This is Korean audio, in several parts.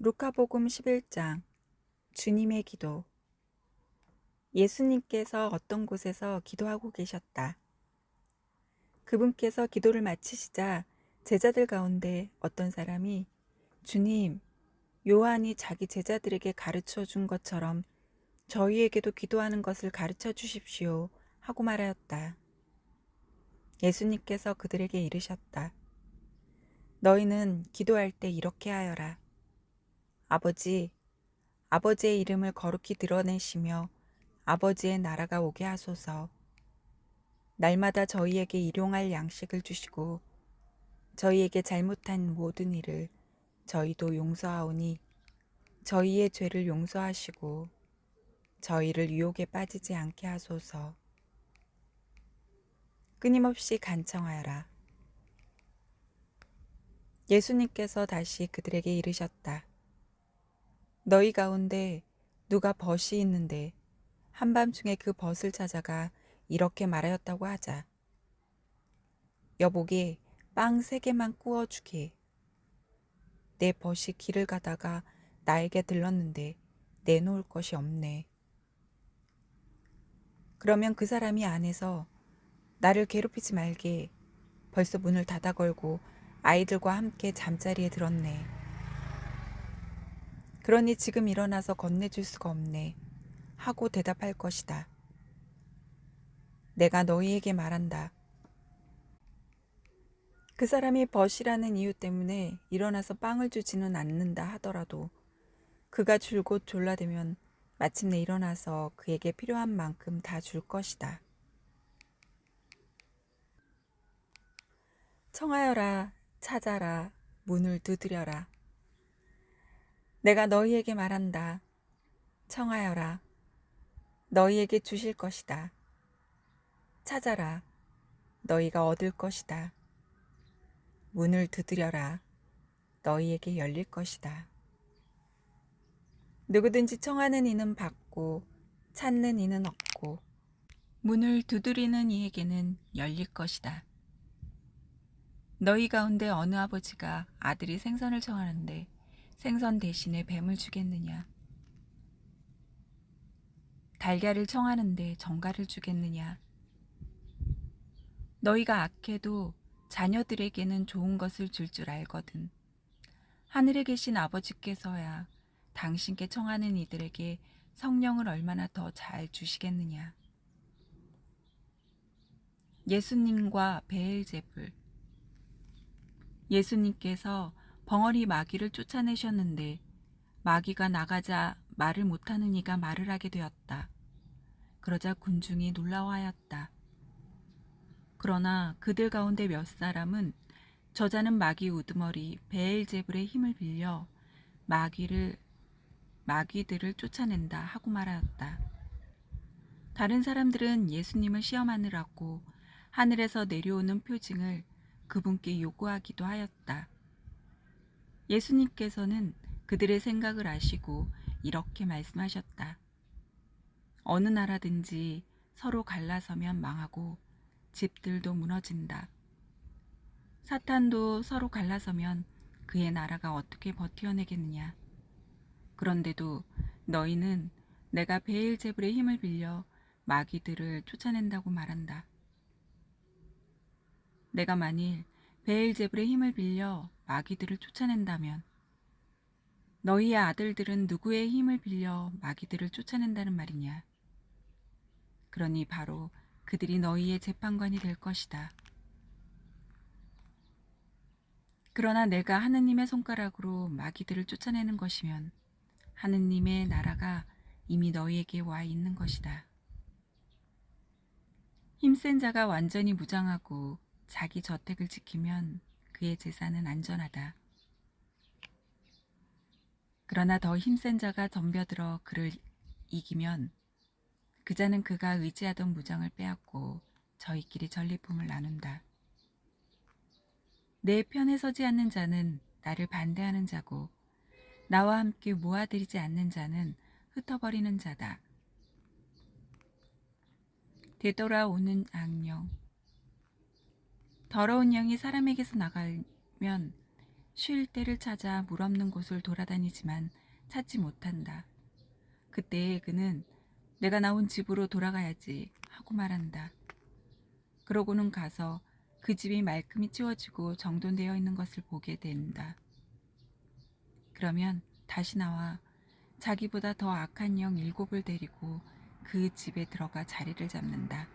루카복음 11장 주님의 기도 예수님께서 어떤 곳에서 기도하고 계셨다. 그분께서 기도를 마치시자 제자들 가운데 어떤 사람이 주님, 요한이 자기 제자들에게 가르쳐 준 것처럼 저희에게도 기도하는 것을 가르쳐 주십시오 하고 말하였다. 예수님께서 그들에게 이르셨다. 너희는 기도할 때 이렇게 하여라. 아버지, 아버지의 이름을 거룩히 드러내시며 아버지의 나라가 오게 하소서. 날마다 저희에게 일용할 양식을 주시고 저희에게 잘못한 모든 일을 저희도 용서하오니 저희의 죄를 용서하시고 저희를 유혹에 빠지지 않게 하소서. 끊임없이 간청하여라. 예수님께서 다시 그들에게 이르셨다. 너희 가운데 누가 벗이 있는데 한밤중에 그 벗을 찾아가 이렇게 말하였다고 하자. 여보게 빵 세 개만 구워 주게. 내 벗이 길을 가다가 나에게 들렀는데 내놓을 것이 없네. 그러면 그 사람이 안에서 나를 괴롭히지 말게 벌써 문을 닫아 걸고 아이들과 함께 잠자리에 들었네. 그러니 지금 일어나서 건네줄 수가 없네. 하고 대답할 것이다. 내가 너희에게 말한다. 그 사람이 벗이라는 이유 때문에 일어나서 빵을 주지는 않는다 하더라도 그가 줄곧 졸라대면 마침내 일어나서 그에게 필요한 만큼 다 줄 것이다. 청하여라, 찾아라, 문을 두드려라. 내가 너희에게 말한다. 청하여라. 너희에게 주실 것이다. 찾아라. 너희가 얻을 것이다. 문을 두드려라. 너희에게 열릴 것이다. 누구든지 청하는 이는 받고 찾는 이는 얻고 문을 두드리는 이에게는 열릴 것이다. 너희 가운데 어느 아버지가 아들이 생선을 청하는데 생선 대신에 뱀을 주겠느냐? 달걀을 청하는데 정갈을 주겠느냐? 너희가 악해도 자녀들에게는 좋은 것을 줄줄 알거든. 하늘에 계신 아버지께서야 당신께 청하는 이들에게 성령을 얼마나 더 잘 주시겠느냐? 예수님과 베엘제불 예수님께서 벙어리 마귀를 쫓아내셨는데 마귀가 나가자 말을 못하는 이가 말을 하게 되었다. 그러자 군중이 놀라워하였다. 그러나 그들 가운데 몇 사람은 저자는 마귀 우두머리 베엘제불의 힘을 빌려 마귀를 마귀들을 쫓아낸다 하고 말하였다. 다른 사람들은 예수님을 시험하느라고 하늘에서 내려오는 표징을 그분께 요구하기도 하였다. 예수님께서는 그들의 생각을 아시고 이렇게 말씀하셨다. 어느 나라든지 서로 갈라서면 망하고 집들도 무너진다. 사탄도 서로 갈라서면 그의 나라가 어떻게 버티어내겠느냐. 그런데도 너희는 내가 베일제불의 힘을 빌려 마귀들을 쫓아낸다고 말한다. 내가 만일 베일제불의 힘을 빌려 마귀들을 쫓아낸다면 너희의 아들들은 누구의 힘을 빌려 마귀들을 쫓아낸다는 말이냐? 그러니 바로 그들이 너희의 재판관이 될 것이다. 그러나 내가 하느님의 손가락으로 마귀들을 쫓아내는 것이면 하느님의 나라가 이미 너희에게 와 있는 것이다. 힘센 자가 완전히 무장하고 자기 저택을 지키면 그의 재산은 안전하다. 그러나 더 힘센 자가 덤벼들어 그를 이기면 그 자는 그가 의지하던 무장을 빼앗고 저희끼리 전리품을 나눈다. 내 편에 서지 않는 자는 나를 반대하는 자고 나와 함께 모아들이지 않는 자는 흩어버리는 자다. 되돌아오는 악령 더러운 영이 사람에게서 나가면 쉴 때를 찾아 물 없는 곳을 돌아다니지만 찾지 못한다. 그때 그는 내가 나온 집으로 돌아가야지 하고 말한다. 그러고는 가서 그 집이 말끔히 치워지고 정돈되어 있는 것을 보게 된다. 그러면 다시 나와 자기보다 더 악한 영 일곱을 데리고 그 집에 들어가 자리를 잡는다.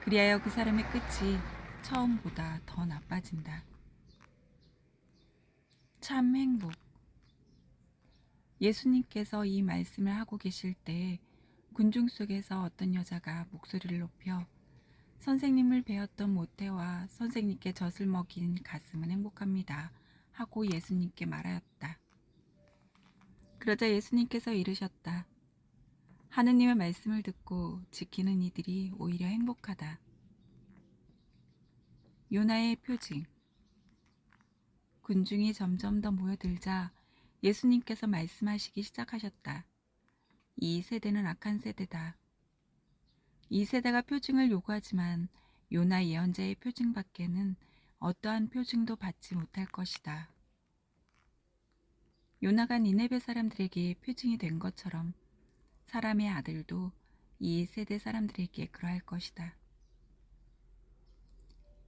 그리하여 그 사람의 끝이 처음보다 더 나빠진다. 참 행복. 예수님께서 이 말씀을 하고 계실 때 군중 속에서 어떤 여자가 목소리를 높여 선생님을 배웠던 모태와 선생님께 젖을 먹인 가슴은 행복합니다. 하고 예수님께 말하였다. 그러자 예수님께서 이르셨다. 하느님의 말씀을 듣고 지키는 이들이 오히려 행복하다. 요나의 표징 군중이 점점 더 모여들자 예수님께서 말씀하시기 시작하셨다. 이 세대는 악한 세대다. 이 세대가 표징을 요구하지만 요나 예언자의 표징 밖에는 어떠한 표징도 받지 못할 것이다. 요나가 니네베 사람들에게 표징이 된 것처럼 사람의 아들도 이 세대 사람들에게 그러할 것이다.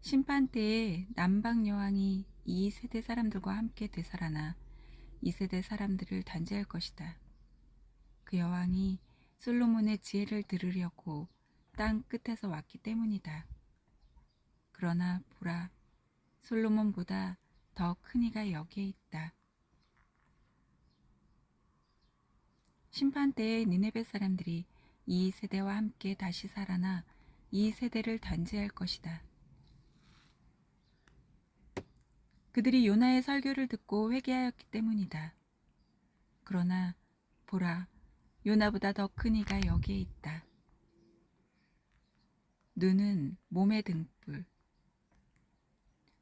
심판 때에 남방 여왕이 이 세대 사람들과 함께 되살아나 이 세대 사람들을 단죄할 것이다. 그 여왕이 솔로몬의 지혜를 들으려고 땅 끝에서 왔기 때문이다. 그러나 보라, 솔로몬보다 더 큰 이가 여기에 있다. 심판 때에 니네베 사람들이 이 세대와 함께 다시 살아나 이 세대를 단죄할 것이다. 그들이 요나의 설교를 듣고 회개하였기 때문이다. 그러나 보라, 요나보다 더 큰 이가 여기에 있다. 눈은 몸의 등불.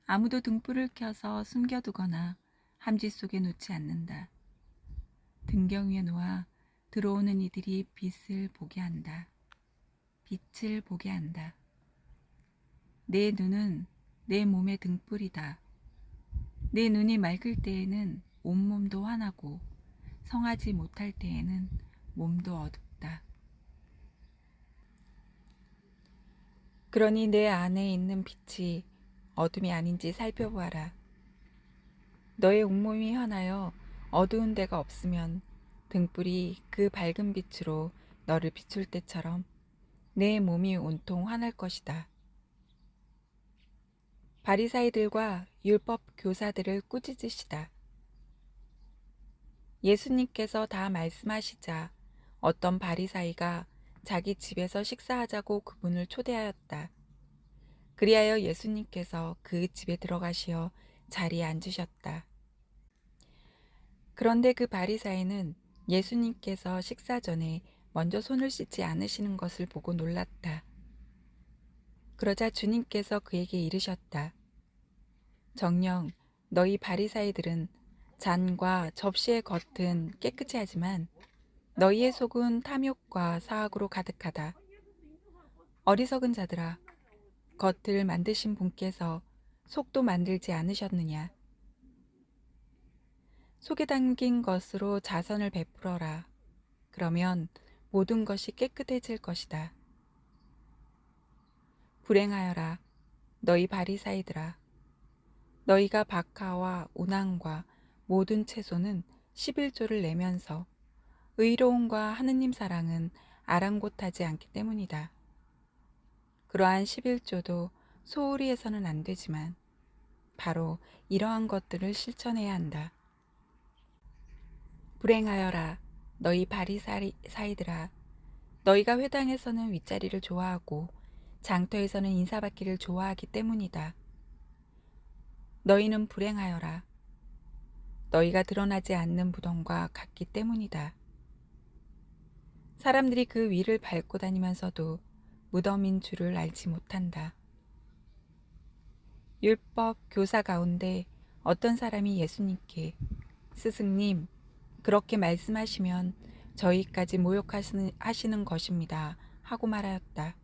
아무도 등불을 켜서 숨겨두거나 함지 속에 놓지 않는다. 등경 위에 놓아 들어오는 이들이 빛을 보게 한다. 빛을 보게 한다. 내 눈은 내 몸의 등불이다. 내 눈이 맑을 때에는 온몸도 환하고 성하지 못할 때에는 몸도 어둡다. 그러니 내 안에 있는 빛이 어둠이 아닌지 살펴보아라. 너의 온몸이 환하여 어두운 데가 없으면 등불이 그 밝은 빛으로 너를 비출 때처럼 내 몸이 온통 환할 것이다. 바리사이들과 율법 교사들을 꾸짖으시다. 예수님께서 다 말씀하시자 어떤 바리사이가 자기 집에서 식사하자고 그분을 초대하였다. 그리하여 예수님께서 그 집에 들어가시어 자리에 앉으셨다. 그런데 그 바리사이는 예수님께서 식사 전에 먼저 손을 씻지 않으시는 것을 보고 놀랐다. 그러자 주님께서 그에게 이르셨다. 정녕 너희 바리사이들은 잔과 접시의 겉은 깨끗이 하지만 너희의 속은 탐욕과 사악으로 가득하다. 어리석은 자들아, 겉을 만드신 분께서 속도 만들지 않으셨느냐? 속에 담긴 것으로 자선을 베풀어라. 그러면 모든 것이 깨끗해질 것이다. 불행하여라, 너희 바리사이들아. 너희가 박하와 운항과 모든 채소는 11조를 내면서 의로움과 하느님 사랑은 아랑곳하지 않기 때문이다. 그러한 11조도 소홀히 해서는 안 되지만 바로 이러한 것들을 실천해야 한다. 불행하여라 너희 바리사이들아 너희가 회당에서는 윗자리를 좋아하고 장터에서는 인사받기를 좋아하기 때문이다. 너희는 불행하여라. 너희가 드러나지 않는 무덤과 같기 때문이다. 사람들이 그 위를 밟고 다니면서도 무덤인 줄을 알지 못한다. 율법 교사 가운데 어떤 사람이 예수님께 스승님, 그렇게 말씀하시면 저희까지 모욕하시는 것입니다. 하고 말하였다.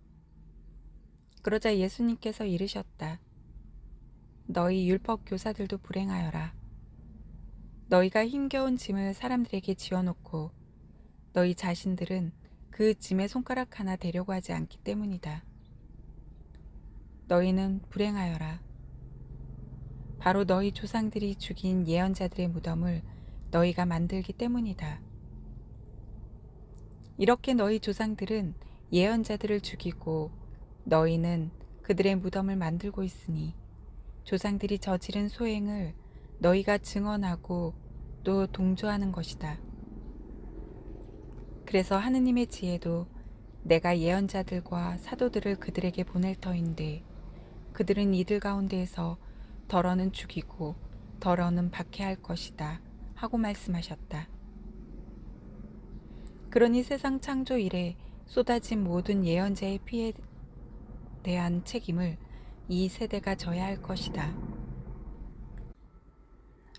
그러자 예수님께서 이르셨다. 너희 율법 교사들도 불행하여라. 너희가 힘겨운 짐을 사람들에게 지어놓고 너희 자신들은 그 짐에 손가락 하나 대려고 하지 않기 때문이다. 너희는 불행하여라. 바로 너희 조상들이 죽인 예언자들의 무덤을 너희가 만들기 때문이다. 이렇게 너희 조상들은 예언자들을 죽이고 너희는 그들의 무덤을 만들고 있으니 조상들이 저지른 소행을 너희가 증언하고 또 동조하는 것이다. 그래서 하느님의 지혜도 내가 예언자들과 사도들을 그들에게 보낼 터인데 그들은 이들 가운데에서 덜어는 죽이고 덜어는 박해할 것이다 하고 말씀하셨다. 그러니 세상 창조 이래 쏟아진 모든 예언자의 피에 대한 책임을 이 세대가 져야 할 것이다.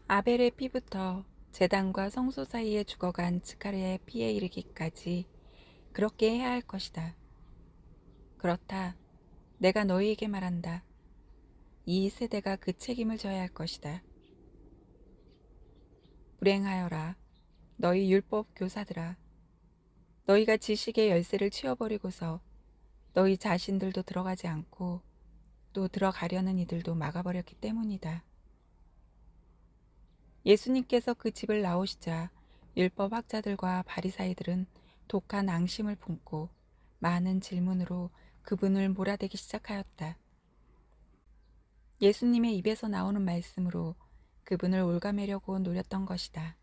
아벨의 피부터 제단과 성소 사이에 죽어간 츠카르의 피에 이르기까지 그렇게 해야 할 것이다. 그렇다. 내가 너희에게 말한다. 이 세대가 그 책임을 져야 할 것이다. 불행하여라. 너희 율법 교사들아. 너희가 지식의 열쇠를 치워버리고서 너희 자신들도 들어가지 않고 또 들어가려는 이들도 막아버렸기 때문이다. 예수님께서 그 집을 나오시자 율법 학자들과 바리사이들은 독한 앙심을 품고 많은 질문으로 그분을 몰아대기 시작하였다. 예수님의 입에서 나오는 말씀으로 그분을 올가매려고 노렸던 것이다.